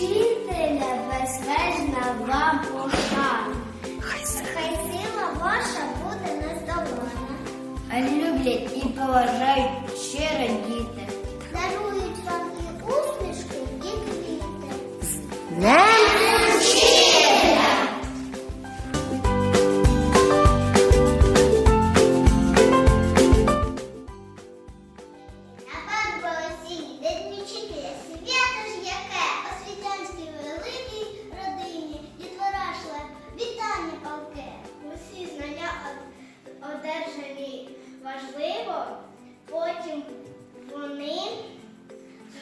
вчителя безвежна вам пошана. Хай сила ваша буде нездолана. Хай люблять і поважають щиро діти. вони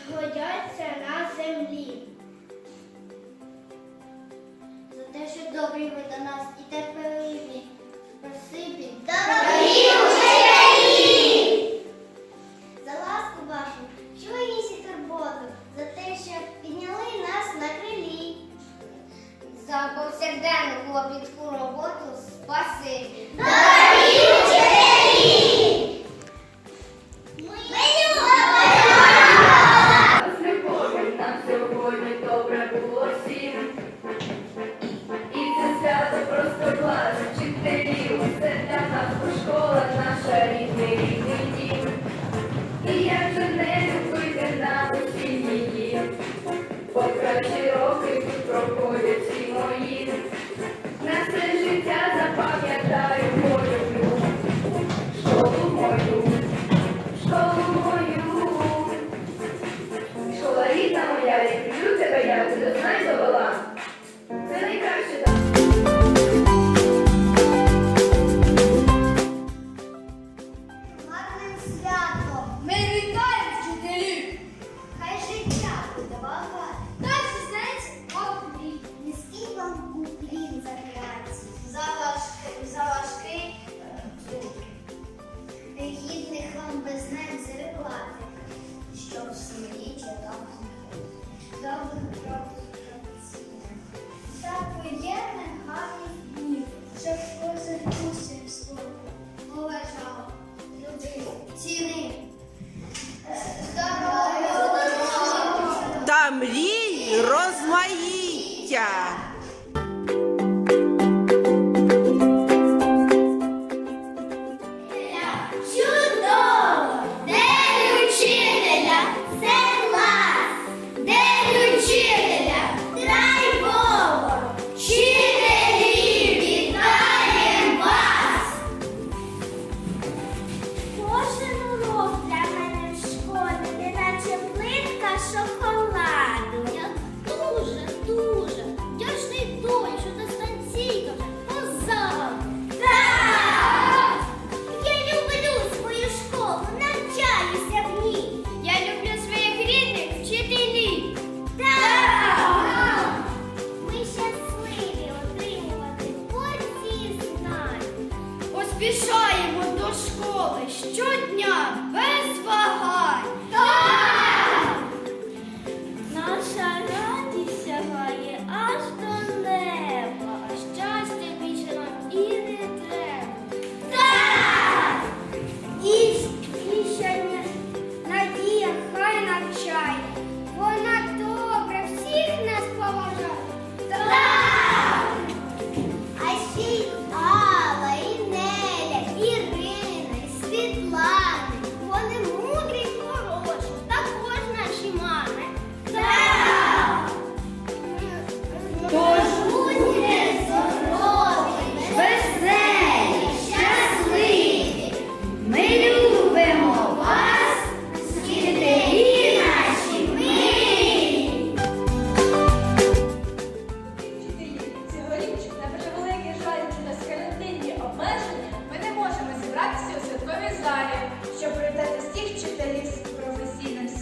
згодяться на землі. За те, що добрі ви до нас і терпеливі. Спасибі. Дорогі учителі! За ласку вашу, чуєність і турботу, за те, що підняли нас на крилі. За повсякденну клопітку роботу спасибі. That was.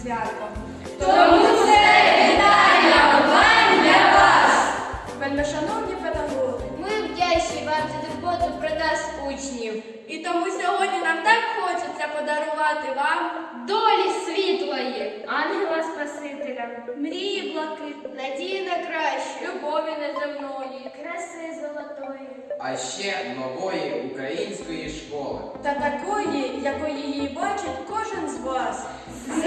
святом. Тому це вітання вам для вас. Вельмишановні педагоги, ми вдячні вам за турботу про нас, учнів. І тому сьогодні нам так хочеться подарувати вам долі світлої, ангела Спасителя, мрії блакитної, надії на краще, любові неземної, краси золотої, а ще нової української школи. Та такої, якої її бачить кожен з вас. З